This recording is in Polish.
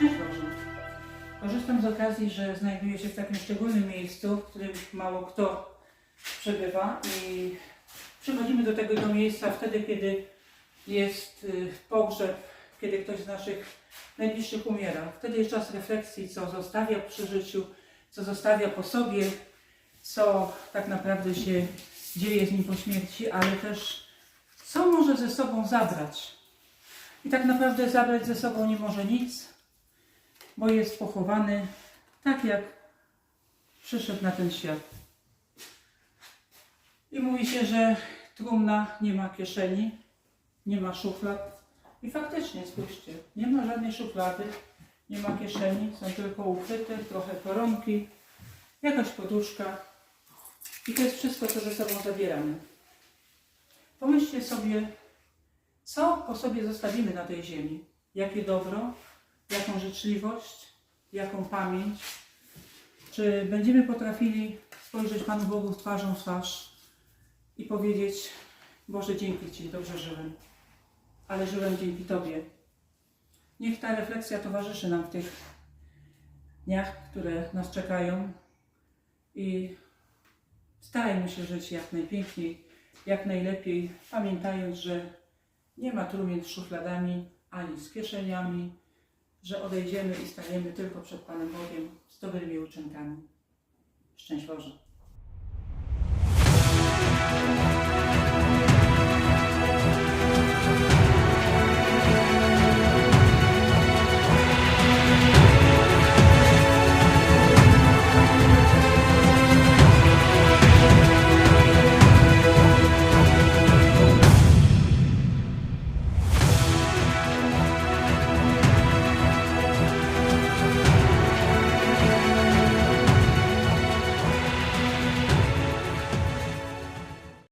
Boże. Korzystam z okazji, że znajduję się w takim szczególnym miejscu, w którym mało kto przebywa i przychodzimy do tego do miejsca wtedy, kiedy jest y, pogrzeb, kiedy ktoś z naszych najbliższych umiera. Wtedy jest czas refleksji, co zostawia przy życiu, co zostawia po sobie, co tak naprawdę się dzieje z nim po śmierci, ale też co może ze sobą zabrać. I tak naprawdę zabrać ze sobą nie może nic, bo jest pochowany tak, jak przyszedł na ten świat. I mówi się, że trumna nie ma kieszeni, nie ma szuflad. I faktycznie, spójrzcie, nie ma żadnej szuflady, nie ma kieszeni, są tylko ukryte, trochę koronki, jakaś poduszka. I to jest wszystko, co ze sobą zabieramy. Pomyślcie sobie, co po sobie zostawimy na tej ziemi. Jakie dobro, jaką życzliwość, jaką pamięć. Czy będziemy potrafili spojrzeć Panu Bogu twarzą w twarz i powiedzieć: Boże, dzięki Ci, dobrze żyłem, ale żyłem dzięki Tobie. Niech ta refleksja towarzyszy nam w tych dniach, które nas czekają i starajmy się żyć jak najpiękniej, jak najlepiej, pamiętając, że nie ma trumien z szufladami ani z kieszeniami, że odejdziemy i staniemy tylko przed Panem Bogiem z dobrymi uczynkami. Szczęść Boże.